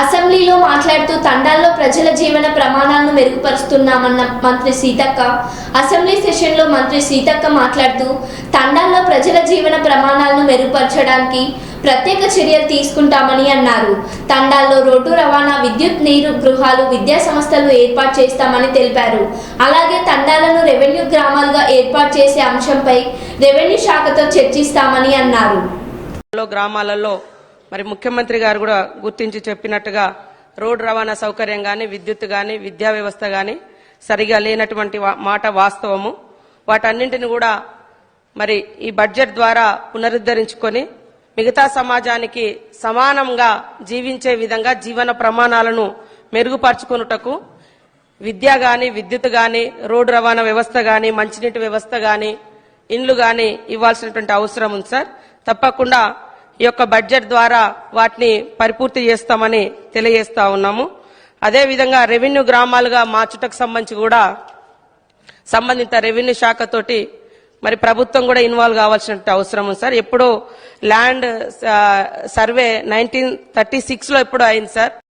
అసెంబ్లీలో మాట్లాడుతూ తండాల్లో ప్రజల జీవన ప్రమాణాలను మెరుగుపరుస్తున్నామన్న మంత్రి సీతక్క. అసెంబ్లీ సెషన్లో మంత్రి సీతక్క మాట్లాడుతూ తండాల్లో ప్రజల జీవన ప్రమాణాలను మెరుగుపరచడానికి ప్రత్యేక చర్యలు తీసుకుంటామని అన్నారు. తండాల్లో రోడ్డు రవాణా విద్యుత్ నీరు గృహాలు విద్యా సంస్థలు ఏర్పాటు చేస్తామని తెలిపారు. అలాగే తండాలను రెవెన్యూ గ్రామాలుగా ఏర్పాటు చేసే అంశంపై రెవెన్యూ శాఖతో చర్చిస్తామని అన్నారు. గ్రామాలలో మరి ముఖ్యమంత్రి గారు కూడా గుర్తించి చెప్పినట్టుగా రోడ్డు రవాణా సౌకర్యం కానీ విద్యుత్ కానీ విద్యా వ్యవస్థ కానీ సరిగా లేనటువంటి మాట వాస్తవము. వాటన్నింటిని కూడా మరి ఈ బడ్జెట్ ద్వారా పునరుద్ధరించుకొని మిగతా సమాజానికి సమానంగా జీవించే విధంగా జీవన ప్రమాణాలను మెరుగుపరుచుకొనుటకు విద్య గాని విద్యుత్ గాని రోడ్డు రవాణా వ్యవస్థ గాని మంచినీటి వ్యవస్థ గాని ఇండ్లు గాని ఇవ్వాల్సినటువంటి అవసరం ఉంది సార్. తప్పకుండా ఈ యొక్క బడ్జెట్ ద్వారా వాటిని పరిపూర్తి చేస్తామని తెలియజేస్తా ఉన్నాము. అదే విధంగా రెవెన్యూ గ్రామాలుగా మార్చుటకు సంబంధించి కూడా సంబంధిత రెవెన్యూ శాఖతోటి మరి ప్రభుత్వం కూడా ఇన్వాల్వ్ కావాల్సిన అవసరం ఉంది సార్. ఎప్పుడో ల్యాండ్ సర్వే నైన్టీన్ థర్టీ సిక్స్లో ఎప్పుడో అయింది సార్.